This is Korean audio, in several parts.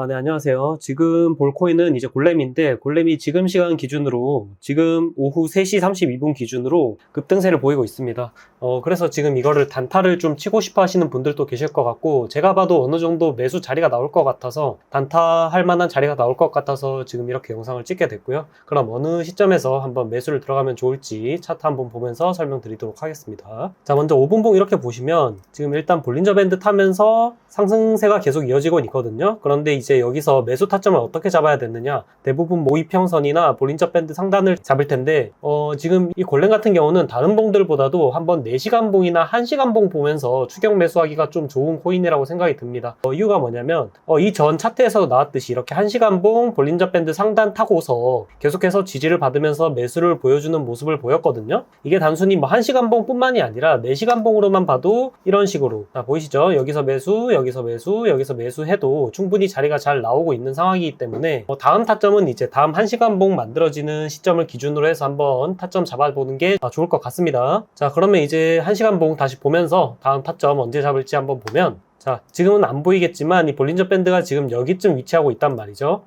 아, 네, 안녕하세요. 지금 볼 코인은 이제 골렘인데, 골렘이 지금 시간 기준으로, 지금 오후 3시 32분 기준으로 급등세를 보이고 있습니다. 어, 그래서 지금 이거를 단타를 좀 치고 싶어 하시는 분들도 계실 것 같고, 제가 봐도 어느 정도 매수 자리가 나올 것 같아서, 단타 할 만한 자리가 나올 것 같아서 지금 이렇게 영상을 찍게 됐고요. 그럼 어느 시점에서 한번 매수를 들어가면 좋을지 차트 한번 보면서 설명드리도록 하겠습니다. 자, 먼저 5분봉 이렇게 보시면, 지금 일단 볼린저 밴드 타면서 상승세가 계속 이어지고 있거든요. 그런데 이제 여기서 매수 타점을 어떻게 잡아야 되느냐? 대부분 모의평선이나 볼린저 밴드 상단을 잡을 텐데, 어, 지금 이 골렘 같은 경우는 다른 봉들보다도 한번 4시간 봉이나 1시간 봉 보면서 추격 매수하기가 좀 좋은 코인이라고 생각이 듭니다. 어, 이유가 뭐냐면, 어, 이전 차트에서 나왔듯이 이렇게 1시간 봉, 볼린저 밴드 상단 타고서 계속해서 지지를 받으면서 매수를 보여주는 모습을 보였거든요. 이게 단순히 뭐 1시간 봉뿐만이 아니라 4시간 봉으로만 봐도 이런 식으로, 자, 보이시죠? 여기서 매수, 여기서 매수, 여기서 매수해도 충분히 자리가 잘 나오고 있는 상황이기 때문에 어, 다음 타점은 이제 다음 1시간 봉 만들어지는 시점을 기준으로 해서 한번 타점 잡아보는 게 아, 좋을 것 같습니다. 자, 그러면 이제 1시간 봉 다시 보면서 다음 타점 언제 잡을지 한번 보면 자, 지금은 안 보이겠지만 이 볼린저 밴드가 지금 여기쯤 위치하고 있단 말이죠.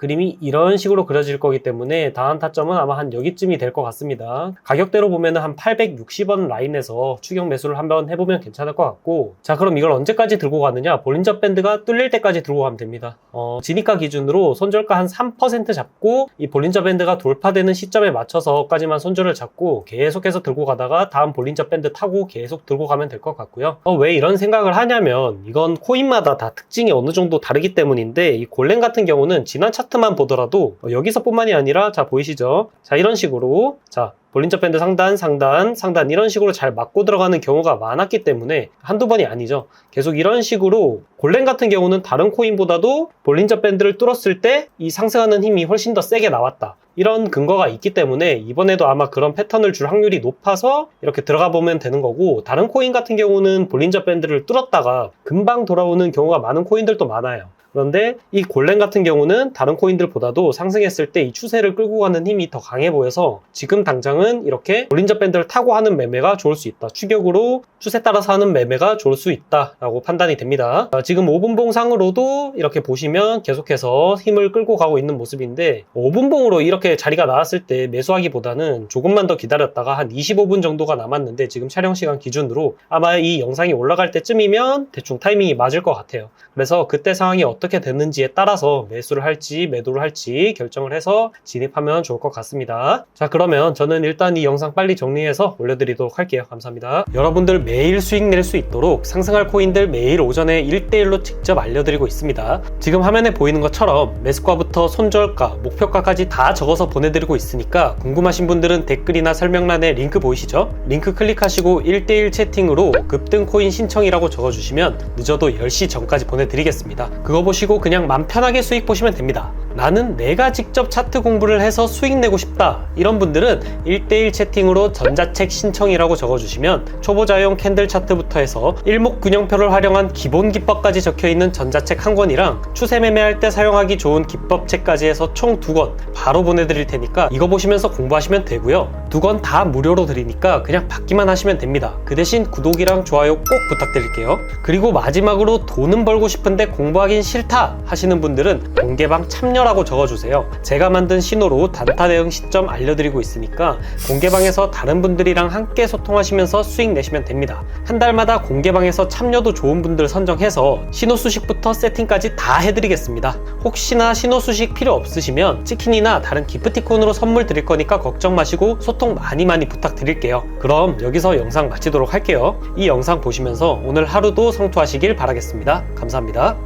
그림이 이런 식으로 그려질 거기 때문에 다음 타점은 아마 한 여기쯤이 될 것 같습니다. 가격대로 보면 한 860원 라인에서 추격 매수를 한번 해보면 괜찮을 것 같고 자 그럼 이걸 언제까지 들고 가느냐 볼린저 밴드가 뚫릴 때까지 들고 가면 됩니다. 어, 지니까 기준으로 손절가 한 3% 잡고 이 볼린저 밴드가 돌파되는 시점에 맞춰서까지만 손절을 잡고 계속해서 들고 가다가 다음 볼린저 밴드 타고 계속 들고 가면 될 것 같고요. 어, 왜 이런 생각을 하냐면 이건 코인마다 다 특징이 어느 정도 다르기 때문인데 이 골렘 같은 경우는 지난 차트 만 보더라도 어, 여기서뿐만이 아니라 자 보이시죠? 자 이런 식으로 자 볼린저 밴드 상단, 상단, 상단 이런 식으로 잘 맞고 들어가는 경우가 많았기 때문에 한두 번이 아니죠. 계속 이런 식으로 골렘 같은 경우는 다른 코인보다도 볼린저 밴드를 뚫었을 때 이 상승하는 힘이 훨씬 더 세게 나왔다. 이런 근거가 있기 때문에 이번에도 아마 그런 패턴을 줄 확률이 높아서 이렇게 들어가 보면 되는 거고 다른 코인 같은 경우는 볼린저 밴드를 뚫었다가 금방 돌아오는 경우가 많은 코인들도 많아요. 그런데 이 골렘 같은 경우는 다른 코인들보다도 상승했을 때 이 추세를 끌고 가는 힘이 더 강해 보여서 지금 당장은 이렇게 볼린저 밴드를 타고 하는 매매가 좋을 수 있다. 추격으로 추세 따라서 하는 매매가 좋을 수 있다라고 판단이 됩니다. 아, 지금 5분봉 상으로도 이렇게 보시면 계속해서 힘을 끌고 가고 있는 모습인데 5분봉으로 이렇게 자리가 나왔을 때 매수하기보다는 조금만 더 기다렸다가 한 25분 정도가 남았는데 지금 촬영 시간 기준으로 아마 이 영상이 올라갈 때쯤이면 대충 타이밍이 맞을 것 같아요. 그래서 그때 상황이 어떻게 됐는지에 따라서 매수를 할지 매도를 할지 결정을 해서 진입하면 좋을 것 같습니다. 자 그러면 저는 일단 이 영상 빨리 정리해서 올려드리도록 할게요. 감사합니다. 여러분들 매일 수익 낼 수 있도록 상승할 코인들 매일 오전에 1대1로 직접 알려드리고 있습니다. 지금 화면에 보이는 것처럼 매수가부터 손절가, 목표가까지 다 적어서 보내드리고 있으니까 궁금하신 분들은 댓글이나 설명란에 링크 보이시죠? 링크 클릭하시고 1대1 채팅으로 급등 코인 신청이라고 적어주시면 늦어도 10시 전까지 보내드리겠습니다. 그거 보시고 그냥 맘 편하게 수익 보시면 됩니다. 나는 내가 직접 차트 공부를 해서 수익 내고 싶다. 이런 분들은 1대1 채팅으로 전자책 신청이라고 적어주시면 초보자용 캔들 차트부터 해서 일목균형표를 활용한 기본 기법까지 적혀 있는 전자책 한 권이랑 추세 매매할 때 사용하기 좋은 기법책까지 해서 총 두 권 바로 보내드릴 테니까 이거 보시면서 공부하시면 되고요. 두 권 다 무료로 드리니까 그냥 받기만 하시면 됩니다. 그 대신 구독이랑 좋아요 꼭 부탁드릴게요. 그리고 마지막으로 돈은 벌고 싶은데 공부하긴 싫다 하시는 분들은 공개방 참여라고 적어주세요. 제가 만든 신호로 단타 대응 시점 알려드리고 있으니까 공개방에서 다른 분들이랑 함께 소통하시면서 수익 내시면 됩니다. 한 달마다 공개방에서 참여도 좋은 분들 선정해서 신호 수식부터 세팅까지 다 해드리겠습니다. 혹시나 신호 수식 필요 없으시면 치킨이나 다른 기프티콘으로 선물 드릴 거니까 걱정 마시고 소통 많이 많이 부탁드릴게요. 그럼 여기서 영상 마치도록 할게요. 이 영상 보시면서 오늘 하루도 성투하시길 바라겠습니다. 감사합니다.